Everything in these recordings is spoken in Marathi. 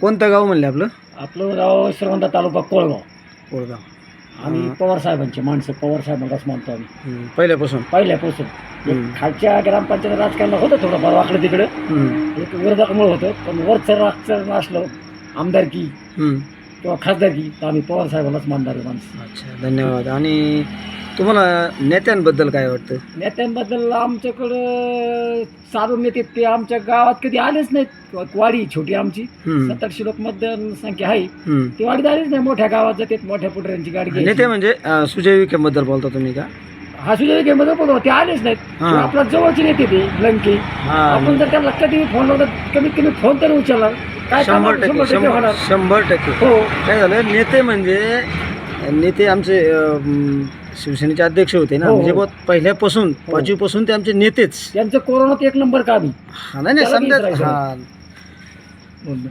कोणतं गाव म्हणले आपलं? आपलं गाव श्रीगोंदा तालुका कोळगाव. कोळगाव. आम्ही पवार साहेबांचे माणसं पवार साहेबांनाच मानतो आम्ही. हं, पहिल्यापासून? पहिल्यापासून. हम्म. एक खालच्या ग्रामपंचायत राजकारणाला होतं थोडं फार वाकडं तिकडं. हं, एक विरोधकामुळे होतं पण वरचं राजकारण असलं आमदारकी हं. किंवा खासदारकी तर आम्ही पवार साहेबांनाच मानणार माणसं. अच्छा धन्यवाद. आणि तुम्हाला नेत्यांबद्दल काय वाटतं? नेत्यांबद्दल आमच्याकडं साधून नेते ते आमच्या गावात कधी आलेच नाहीत. वाडी छोटी आमची. हं, सत्तर आठशे लोक मतदान संख्या आहे. ती वाडीत आलीच नाही मोठ्या गावात जातात मोठ्या पुढऱ्यांची गाडी घ्यायची. नेते म्हणजे अं, सुजय विखेबद्दल बोलता तुम्ही का? हा सुजय विखे मध्ये पण ते आलेच नाहीत. हा. आपल्या जवळचे नेते ते लंके. हा. आपण जर त्यांना कधी फोन लावला कमीत कमी फोन तरी उचलला काय शंभर टक्के शंभर टक्के शंभर होणार? शंभर टक्के. हो. काय झालं नेते म्हणजे नेते आमचे अं, शिवसेनेचे अध्यक्ष होते ना. हो, हो. म्हणजे बहुत पहिल्यापासून हो. पाचवीपासून ते आमचे नेतेच. त्यांचं कोरोनात एक नंबर काम. आहे. हा नाही नाही त्याला समजा विचारायचं. हा. दोन.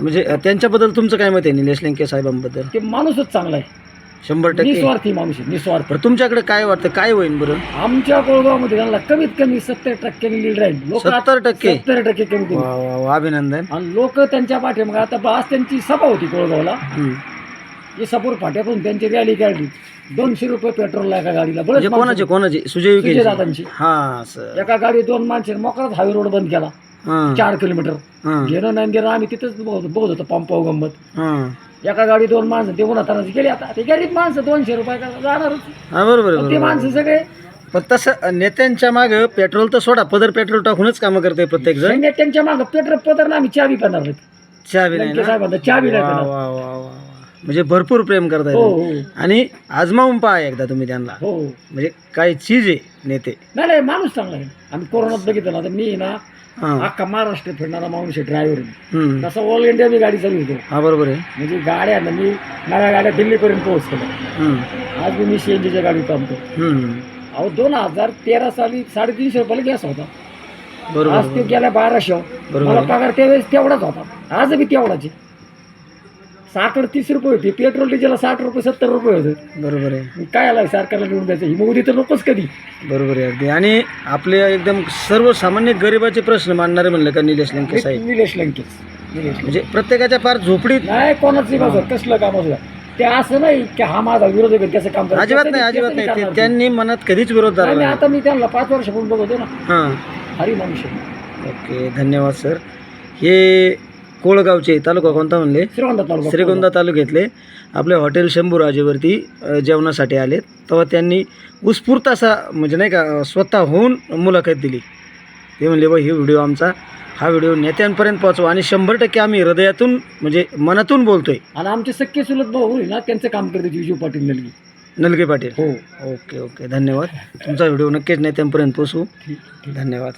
म्हणजे त्यांच्याबद्दल तुमचं काय मत आहे निलेश लंके साहेबांबद्दल? ते माणूसच चांगला आहे. शंभर टक्के. निस्वार्थी माणूस आहे निस्वार्थ. बरं तुमच्याकडे काय वाटतं? काय होईल बरं? आमच्या कोळगावमध्ये त्यांना कमीत कमी सत्तर टक्क्यांनी लीड राहील लोक 70 टक्के? सत्तर टक्के कमी कमी. वा वा वा अभिनंदन. आणि लोक त्यांच्या पाठीमागे आता बा- आज त्यांची सभा होती कोळगावला हं. ही सपोर फाट्यापासून त्यांची रॅली काढली. दोनशे रुपये पेट्रोलला एका गाडीला बरंच म्हणजे माणसं- कोणाचे कोणाचे? सुजय विखे सुजयदादांची. हा सर. एका गाडी दोन माणसं मोकळाच हायवे रोड बंद केला. हां. चार किलोमीटर. हां. घेणं नाही आम्ही तिथंच बघत बघत होतो पंपाव गंमत हां. एका गाडी दोन माणसं ते उन्हातानाची गेली आता ते गरीब माणसं दोनशे रुपये का जाणारच. हा बरोबर आहे, पण ते बरोबर माणसं. सगळे पण तसं नेत्यांच्या मागे पेट्रोल तर सोडा पदर पेट्रोल टाकूनच कामं करते प्रत्येक जण सैन्यात त्यांच्या मागं पेट्रोल पदरला आम्ही चावी करणार नाहीत चहा बी नाही लंके ना? साहेबांना चावी नाही वा, करणार वा, वा, वा, वा. म्हणजे भरपूर प्रेम करताय हो तुम्ही. हो. आणि आजमावून पहा एकदा तुम्ही त्यांना. हो. म्हणजे काही चीज आहे नेते. नाही नाही माणूस चांगला आहे. आम्ही कोरोनात बघितलं ना मी ना हा. अख्खा महाराष्ट्र फिरणारा माणूस आहे ड्रायव्हर हम्म. तसं ऑल इंडिया मी गाडी चालवतो हा बरोबर आहे. म्हणजे गाड्या ना मी नव्या गाड्या दिल्लीपर्यंत पोहोचतो हम्म. आज मी सी एन जीच्या गाडी थांबतो. हम्म. अहो दोन हजार तेरा साली साडेतीनशे रुपयाला गॅस होता. बरोबर आज ते बरोबर. गेला बाराशे. बरोबर. मला. पगार त्यावेळेस तेवढाच होता. आज बी तेवढाच आहे. साखर तीस रुपये होती. पेट्रोल डिझेलला साठ रुपये सत्तर रुपये होते. बरोबर आहे. मग काय आलाय? सरकारला घेऊन द्यायचं ही मोदी तर नकोच कधी. बरोबर आहे अगदी. आणि आपले एकदम सर्वसामान्य गरिबाचे प्रश्न मांडणारे म्हणलं का निलेश लंके साहेब? निलेश लंकेश. म्हणजे प्रत्येकाच्या फार झोपडीत नाही कोणाची बाजू कसलं काम असू द्या. ते असं नाही की हा माझा विरोधक आहे त्याचं काम करतो. अजिबात नाही अजिबात त्याचं नाही. ते- करणार ते. त्यांनी मनात कधीच विरोध धरला नाही, आता मी त्यांना पाच वर्षापूर्वी बघतो ना. हां. हरी मनुष्य ओके धन्यवाद सर. हे कोळगावचे तालुका कोणता म्हणले? श्रीगोंदा तालुका श्रीगोंदा तालुक्यातले आपले हॉटेल शंभूराजेवरती जेवणासाठी आले तेव्हा त्यांनी उत्स्फूर्त असा म्हणजे नाही का स्वतः होऊन मुलाखत दिली. ते म्हणले बा हे व्हिडिओ आमचा हा व्हिडिओ नेत्यांपर्यंत पोहोचवा आणि शंभर टक्के आम्ही हृदयातून म्हणजे मनातून बोलतोय. आणि आमचे सख्खे चुलत भाऊ ना त्यांचं काम करते विजू पाटील नलगी. नलगे पाटील. हो. Okay okay. धन्यवाद. तुमचा व्हिडिओ नक्कीच नेत्यांपर्यंत पोचवू धन्यवाद.